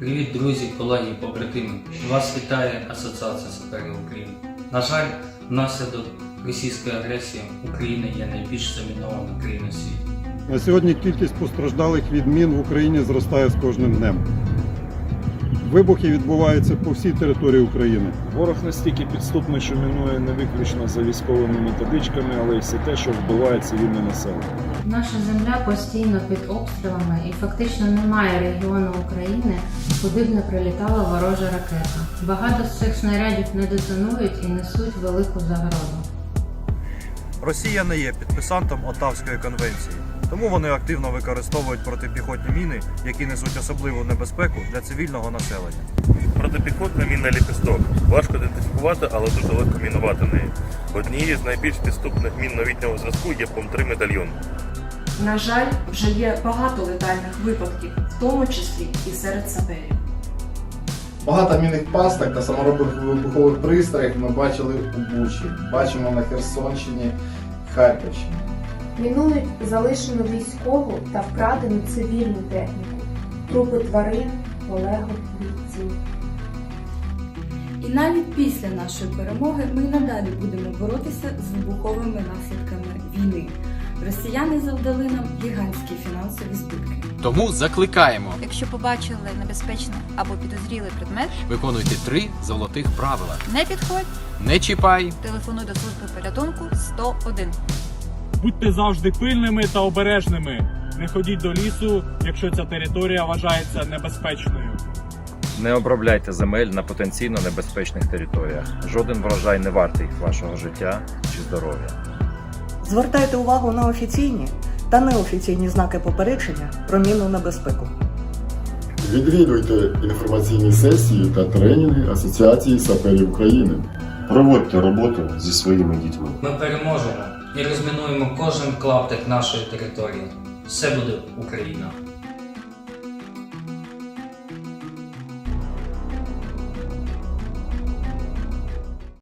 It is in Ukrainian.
Привіт, друзі, колеги, побратими. Вас вітає Асоціація саперів України. На жаль, внаслідок російської агресії Україна є найбільш замінована країною світу. На сьогодні кількість постраждалих від мін в Україні зростає з кожним днем. Вибухи відбуваються по всій території України. Ворог настільки підступний, що мінує не виключно за військовими методичками, але й все те, що вбиває цивільне населення. Наша земля постійно під обстрілами і фактично немає регіону України, куди б не прилітала ворожа ракета. Багато з цих снарядів не детонують і несуть велику загрозу. Росія не є підписантом Отавської конвенції, тому вони активно використовують протипіхотні міни, які несуть особливу небезпеку для цивільного населення. Протипіхотна міна ліпісток. Важко ідентифікувати, але дуже легко мінувати неї. Однією з найбільш підступних мін новітнього зв'язку є ПОМ-3 медальйон. На жаль, вже є багато летальних випадків, в тому числі і серед саперів. Багато мінних пасток та саморобних вибухових пристроїв ми бачили у Бучі, бачимо на Херсонщині, Харківщині. Мінують залишену військову та вкрадену цивільну техніку, трупи тварин, полеглих бійців. І навіть після нашої перемоги ми й надалі будемо боротися з вибуховими наслідками війни. Росіяни завдали нам гігантські фінансові збитки. Тому закликаємо, Якщо побачили небезпечний або підозрілий предмет, виконуйте три золотих правила: не підходь, не чіпай, телефонуй до служби порятунку 101. Будьте завжди пильними та обережними. Не ходіть до лісу, якщо ця територія вважається небезпечною. Не обробляйте земель на потенційно небезпечних територіях. Жоден врожай не вартий вашого життя чи здоров'я. Звертайте увагу на офіційні та неофіційні знаки попередження про мінну небезпеку. Відвідуйте інформаційні сесії та тренінги Асоціації саперів України. Проводьте роботу зі своїми дітьми. Ми переможемо і розмінуємо кожен клаптик нашої території. Все буде Україна!